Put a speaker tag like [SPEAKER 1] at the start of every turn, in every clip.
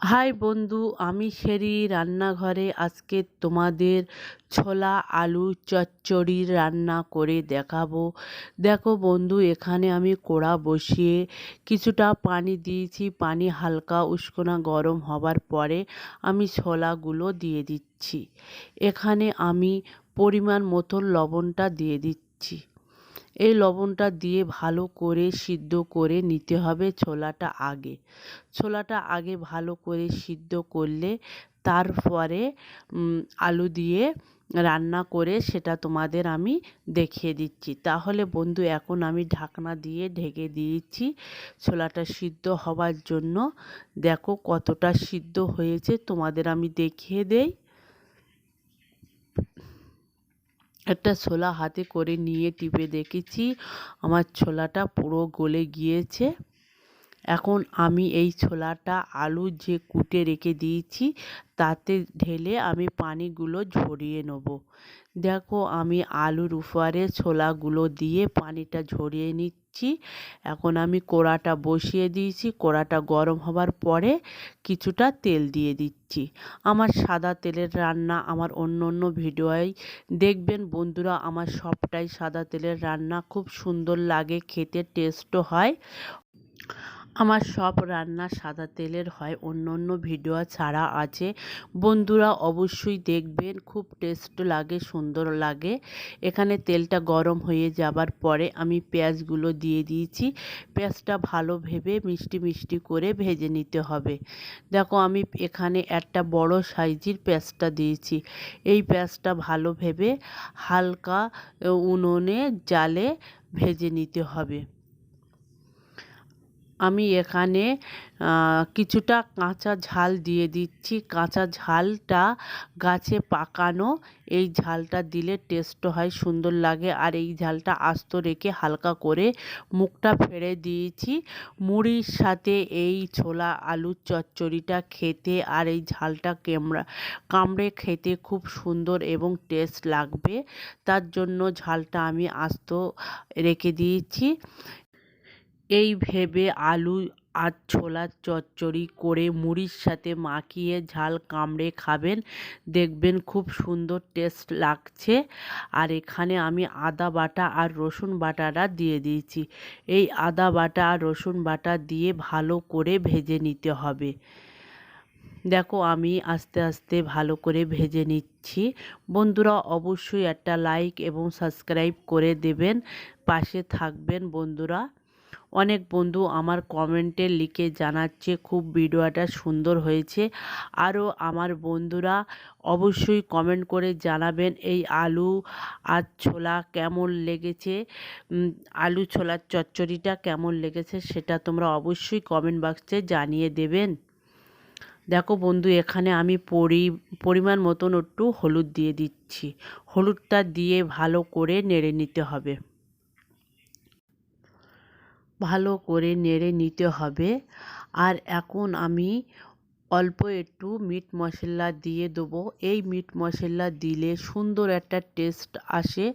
[SPEAKER 1] High বন্ধু, আমি শেরি রান্নাঘরে আজকে তোমাদের ছোলা, আলু চচ্চড়ির রান্না করে দেখাবো। দেখো বন্ধু, এখানে আমি কড়া বসিয়ে কিছুটা পানি দিয়েছি। পানি হালকা উস্কোনা গরম হবার পরে আমি ছোলাগুলো দিয়ে দিচ্ছি। এখানে আমি পরিমাণ মতন লবণটা দিয়ে দিচ্ছি। এই লবণটা দিয়ে ভালো করে সিদ্ধ করে নিতে হবে ছোলাটা আগে। ছোলাটা আগে ভালো করে সিদ্ধ করলে তারপরে আলু দিয়ে রান্না করে সেটা তোমাদের আমি দেখিয়ে দিচ্ছি। তাহলে বন্ধু, এখন আমি ঢাকনা দিয়ে ঢেকে দিয়েছি ছোলাটা সিদ্ধ হওয়ার জন্য। দেখো কতটা সিদ্ধ হয়েছে, তোমাদের আমি দেখিয়ে দেই। একটা ছোলা হাতে করে নিয়ে টিপে দেখেছি। আমার ছোলাটা পুরো গলে গিয়েছে। এখন আমি এই ছোলাটা আলু যে কুটে রেখে দিয়েছি, তাতে ঢেলে আমি পানিগুলো ঝরিয়ে নেব। দেখো, আমি আলুর উপরে ছোলাগুলো দিয়ে পানিটা ঝরিয়ে নিচ্ছি। এখন আমি কোড়াটা বসিয়ে দিয়েছি। কোড়াটা গরম হবার পরে কিছুটা তেল দিয়ে দিচ্ছি। আমার সাদা তেলের রান্না আমার অন্য অন্য ভিডিওয় দেখবেন। বন্ধুরা, আমার সবটাই সাদা তেলের রান্না। খুব সুন্দর লাগে, খেতে টেস্টও হয়। আমার সব রান্না সাদা তেলের হয়, অন্য অন্য ভিডিও ছাড়া আছে। বন্ধুরা অবশ্যই দেখবেন, খুব টেস্ট লাগে, সুন্দর লাগে। এখানে তেলটা গরম হয়ে যাবার পরে আমি পেঁয়াজগুলো দিয়ে দিয়েছি। পেঁয়াজটা ভালো ভেবে মিষ্টি মিষ্টি করে ভেজে নিতে হবে। দেখো আমি এখানে একটা বড় সাইজের পেঁয়াজটা দিয়েছি। এই পেঁয়াজটা ভালো ভেবে হালকা উনুনে জালে ভেজে নিতে হবে। আমি এখানে কিছুটা কাঁচা ঝাল দিয়ে দিচ্ছি। কাঁচা ঝালটা গাছে পাকানো, এই ঝালটা দিলে টেস্ট হয়, সুন্দর লাগে। আর এই ঝালটা আস্ত রেখে হালকা করে মুখটা ফেড়ে দিয়েছি। মুড়ির সাথে এই ছোলা আলুর চচ্চড়িটা খেতে আর এই ঝালটা কেমড়া, কামড়ে খেতে খুব সুন্দর এবং টেস্ট লাগবে। তার জন্য ঝালটা আমি আস্ত রেখে দিয়েছি। এই ভেবে আলু আর ছোলার চচ্চড়ি করে মুড়ির সাথে মাখিয়ে ঝাল কামড়ে খাবেন। দেখবেন খুব সুন্দর টেস্ট লাগছে। আর এখানে আমি আদা বাটা আর রসুন বাটাটা দিয়ে দিয়েছি। এই আদা বাটা আর রসুন বাটা দিয়ে ভালো করে ভেজে নিতে হবে। দেখো আমি আস্তে আস্তে ভালো করে ভেজে নিচ্ছি। বন্ধুরা অবশ্যই একটা লাইক এবং সাবস্ক্রাইব করে দেবেন। পাশে থাকবেন বন্ধুরা। অনেক বন্ধু আমার কমেন্টে লিখে জানাচ্ছে, খুব ভিডিওটা সুন্দর হয়েছে। আরও আমার বন্ধুরা অবশ্যই কমেন্ট করে জানাবেন, এই আলু আর ছোলা কেমন লেগেছে? আলু ছোলার চচ্চড়িটা কেমন লেগেছে সেটা তোমরা অবশ্যই কমেন্ট বক্সে জানিয়ে দেবেন। দেখো বন্ধু, এখানে আমি পরি, পরিমাণ মতন একটু হলুদ দিয়ে দিচ্ছি। হলুদটা দিয়ে ভালো করে নেড়ে নিতে হবে। ভালো করে নেড়ে নিতে হবে। আর এখন আমি অল্প একটু মিট মশলা দিয়ে দেবো। এই মিট মশলা দিলে সুন্দর একটা টেস্ট আসে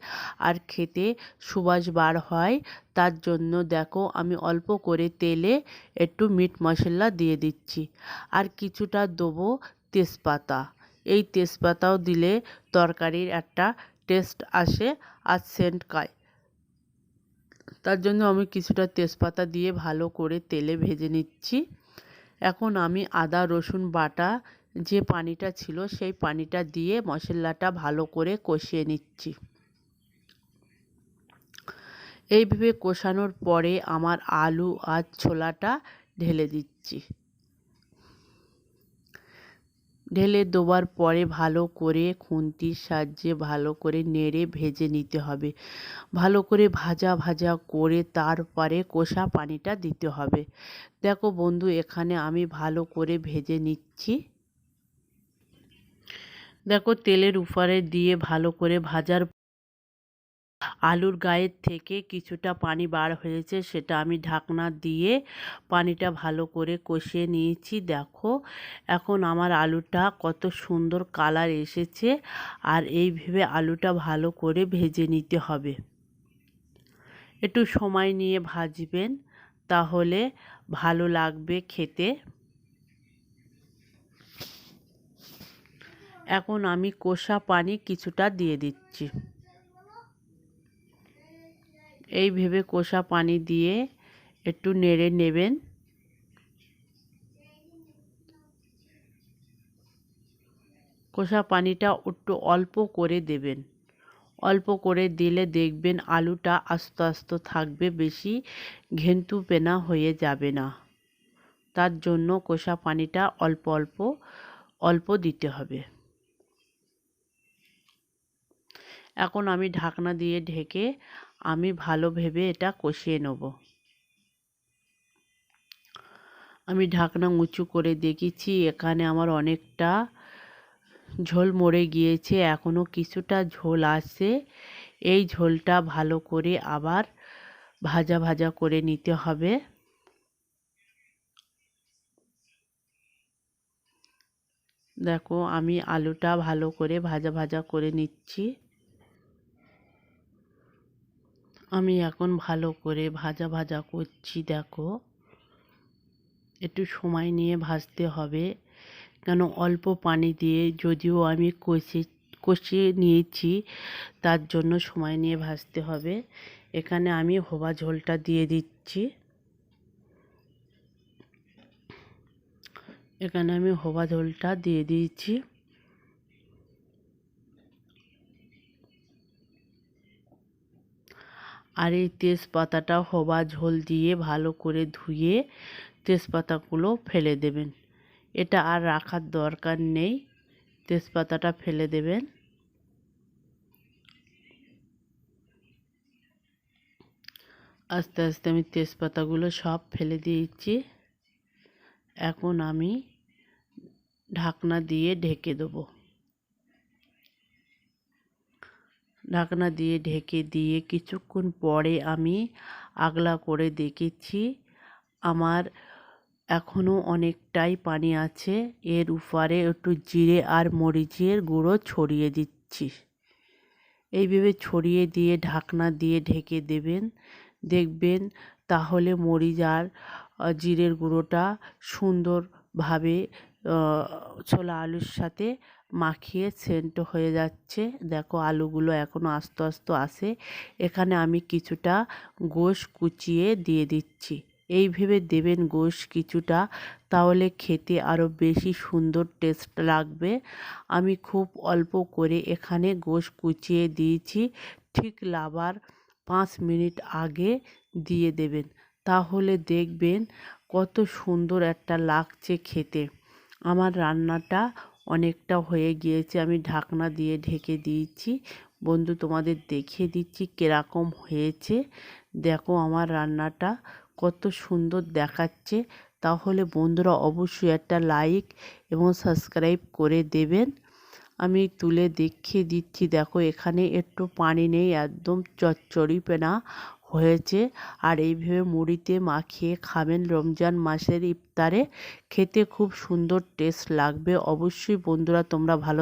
[SPEAKER 1] আর খেতে সুবাস বার হয়। তার জন্য দেখো আমি অল্প করে তেলে একটু মিট মশলা দিয়ে দিচ্ছি। আর কিছুটা দেবো তেজপাতা। এই তেজপাতাও দিলে তরকারির একটা টেস্ট আসে আর সেন্ট খায়। তার জন্য আমি কিছুটা তেজপাতা দিয়ে ভালো করে তেলে ভেজে নিচ্ছি। এখন আমি আদা, রসুন বাটা যে পানিটা ছিল সেই পানিটা দিয়ে মশলাটা ভালো করে কষিয়ে নিচ্ছি। এইভাবে কষানোর পরে আমার আলু আর ছোলাটা ঢেলে দিচ্ছি। ঢেলে দেওয়ার পরে ভালো করে খুন্তির সাহায্যে ভালো করে নেড়ে ভেজে নিতে হবে। ভালো করে ভাজা ভাজা করে তারপরে কষা পানিটা দিতে হবে। দেখো বন্ধু, এখানে আমি ভালো করে ভেজে নিচ্ছি। দেখো তেলের উপরে দিয়ে ভালো করে ভাজার আলুর গায়ের থেকে কিছুটা পানি বার হয়েছে, সেটা আমি ঢাকনা দিয়ে পানিটা ভালো করে কষিয়ে নিয়েছি। দেখো, এখন আমার আলুটা কত সুন্দর কালার এসেছে আর এই ভেবে আলুটা ভালো করে ভেজে নিতে হবে। একটু সময় নিয়ে ভাজবেন, তাহলে ভালো লাগবে খেতে। এখন আমি কষা পানি কিছুটা দিয়ে দিচ্ছি। এই ভেবে কষা পানি দিয়ে একটু নেড়ে নেবেন। কষা পানিটা একটু অল্প করে দেবেন। অল্প করে দিলে দেখবেন আলুটা আস্তে আস্তে থাকবে, বেশি ঘেন্টু পেনা হয়ে যাবে না। তার জন্য কষা পানিটা অল্প অল্প অল্প দিতে হবে। এখন আমি ঢাকনা দিয়ে ঢেকে আমি ভালো ভেবে এটা কষিয়ে নেব। আমি ঢাকনা উঁচু করে দেখেছি, এখানে আমার অনেকটা ঝোল মরে গিয়েছে এখনও কিছুটা ঝোল আছে। এই ঝোলটা ভালো করে আবার ভাজা ভাজা করে নিতে হবে। দেখো, আমি আলুটা ভালো করে ভাজা ভাজা করে নিচ্ছি। আমি এখন ভালো করে ভাজা ভাজা করছি, দেখো। একটু সময় নিয়ে ভাজতে হবে, কেন অল্প পানি দিয়ে যদিও আমি কষে, কষিয়ে নিয়েছি, তার জন্য সময় নিয়ে ভাজতে হবে। এখানে আমি হোবা ঝোলটা দিয়ে দিচ্ছি। এখানে আমি হোবা ঝোলটা দিয়ে দিয়েছি। আর এই তেজপাতাটা হবা ঝোল দিয়ে ভালো করে ধুয়ে তেজপাতাগুলো ফেলে দেবেন। এটা আর রাখার দরকার নেই। তেজপাতাটা ফেলে দেবেন। আস্তে আস্তে আমি তেজপাতাগুলো সব ফেলে দিয়েছি। এখন আমি ঢাকনা দিয়ে ঢেকে দেবো। ঢাকনা দিয়ে ঢেকে দিয়ে কিছুক্ষণ পরে আমি আগলা করে দেখেছি, আমার এখনও অনেকটাই পানি আছে, এর উপরে একটু জিরে আর মরিচের গুঁড়ো ছড়িয়ে দিচ্ছি। এইভাবে ছড়িয়ে দিয়ে ঢাকনা দিয়ে ঢেকে দেবেন, দেখবেন তাহলে মরিচ আর জিরের গুঁড়োটা সুন্দরভাবে ছোলা আলুর সাথে মাখিয়ে সেন্ট হয়ে যাচ্ছে। দেখো আলুগুলো এখনও আস্তে আস্তে আসে এখানে আমি কিছুটা গোশ কুচিয়ে দিয়ে দিচ্ছি। এই ভেবে দেবেন গোশ কিছুটা, তাহলে খেতে আরও বেশি সুন্দর টেস্ট লাগবে। আমি খুব অল্প করে এখানে গোশ কুচিয়ে দিয়েছি। ঠিক লাবার পাঁচ মিনিট আগে দিয়ে দেবেন। তাহলে দেখবেন কত সুন্দর একটা লাগছে খেতে। আমার রান্নাটা অনেকটা হয়ে গিয়েছে। আমি ঢাকনা দিয়ে ঢেকে দিয়েছি। বন্ধু, তোমাদের দেখিয়ে দিচ্ছি কীরকম হয়েছে। দেখো, আমার রান্নাটা কত সুন্দর দেখাচ্ছে। তাহলে বন্ধুরা অবশ্যই একটা লাইক এবং সাবস্ক্রাইব করে দেবেন। আমি তুলে দেখিয়ে দিচ্ছি। দেখো, এখানে একটু পানি নেই, একদম চচ্চড়ি পেনা। হয়েছে। আর এইভাবে মুড়িতে মাখিয়ে খাবেন রমজান মাসের ইফতারে। খেতে খুব সুন্দর টেস্ট লাগবে। অবশ্যই বন্ধুরা, তোমরা ভালো